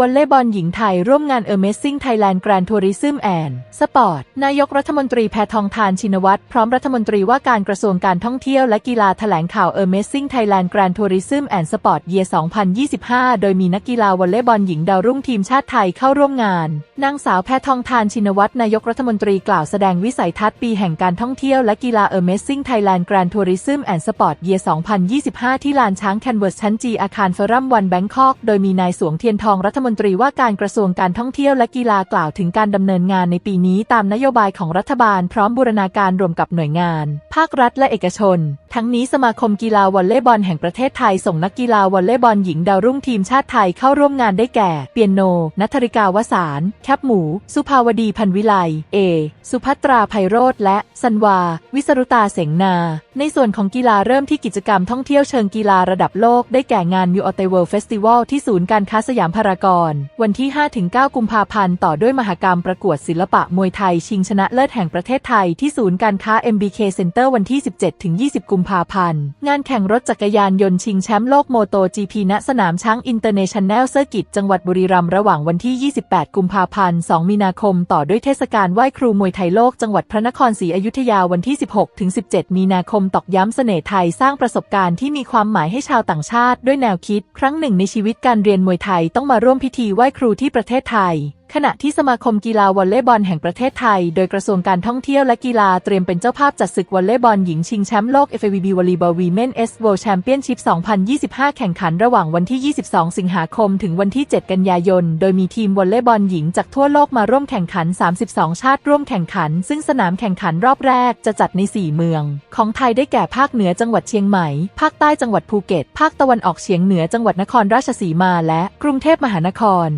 วอลเลย์บอลหญิงไทยร่วมงาน Amazing Thailand Grand Tourism and Sport นายกรัฐมนตรีแพทองทานชินวัตรพร้อมรัฐมนตรีว่าการกระทรวงการท่องเที่ยวและกีฬาถแถลงข่าว Amazing Thailand Grand Tourism and Sport Year 2025 โดยมีนักกีฬาวอลเลย์บอลหญิงดาวรุ่งทีมชาติไทยเข้าร่วมงาน นางสาวแพทองทานชินวัตรนายกรัฐมนตรีกล่าวแสดงวิสัยทัศน์ปีแห่งการท่องเที่ยวและกีฬา Amazing Thailand Grand Tourism and Sport Year 2025 ที่ลานช้างแคนเวอร์สชั้นจีอาคารเฟรัมวันแบงคอกโดยมีนายสวงเทียนทองรัฐมนตรีว่าการกระทรวงการท่องเที่ยวและกีฬากล่าวถึงการดำเนินงานในปีนี้ตามนโยบายของรัฐบาลพร้อมบูรณาการรวมกับหน่วยงาน ภาครัฐและเอกชน ทั้งนี้สมาคมกีฬาวอลเลย์บอลแห่งประเทศไทยส่งนักกีฬาวอลเลย์บอลหญิงดาวรุ่งทีมชาติไทยเข้าร่วมงานได้แก่ เปียโน นัทริกาวสารแคบหมู สุภาวดีพันวิไล เอ สุภัตราไพโรธและสันวา วิสรุตาเสงนา ในส่วนของกีฬาเริ่มที่กิจกรรมท่องเที่ยวเชิงกีฬาระดับโลกได้แก่งาน New o t e World Festival ที่ศูนย์การค้าสยามพารากอนวันที่ 5-9 กุมภาพันธ์ต่อด้วยมหกรรมประกวดศิลปะมวยไทย ชิงชนะเลิศแห่งประเทศไทยที่ศูนย์การค้า MBK Center วันที่ 17-20 กุมภาพันธ์ งานแข่งรถจักรยานยนต์ชิงแชมป์โลกโมโต GP ณสนามช้างอินเตอร์เนชั่นแนลเซอร์กิตจังหวัดบุรีรัมย์ระหว่างวันที่ 28 กุมภาพันธ์ 2 มีนาคม ต่อด้วยเทศกาลไหว้ครูมวยไทยโลกจังหวัดพระนครศรีอยุธยาวันที่ 16-17 มีนาคมตอกย้ำเสน่ห์ไทยสร้างประสบการณ์ที่มีความหมายให้ชาวต่างชาติด้วยแนวคิด ครั้งหนึ่งในชีวิตการเรียนมวยไทยต้องมาร่วมพิธีไหว้ครูที่ประเทศไทย ขณะที่สมาคมกีฬาวอลเลย์บอลแห่งประเทศไทย โดยกระทรวงการท่องเที่ยวและกีฬาเตรียมเป็นเจ้าภาพจัดศึกวอลเลย์บอลหญิงชิงแชมป์โลก FIVB Volleyball Women's World Championship 2025 แข่งขันระหว่างวันที่ 22 สิงหาคม ถึงวันที่ 7 กันยายน โดยมีทีมวอลเลย์บอลหญิงจากทั่วโลกมาร่วมแข่งขัน 32 ชาติร่วมแข่งขัน ซึ่งสนามแข่งขันรอบแรกจะจัดใน 4 เมือง ของไทยได้แก่ภาคเหนือจังหวัดเชียงใหม่ ภาคใต้จังหวัดภูเก็ต ภาคตะวันออกเฉียงเหนือจังหวัดนครราชสีมา และกรุงเทพมหานคร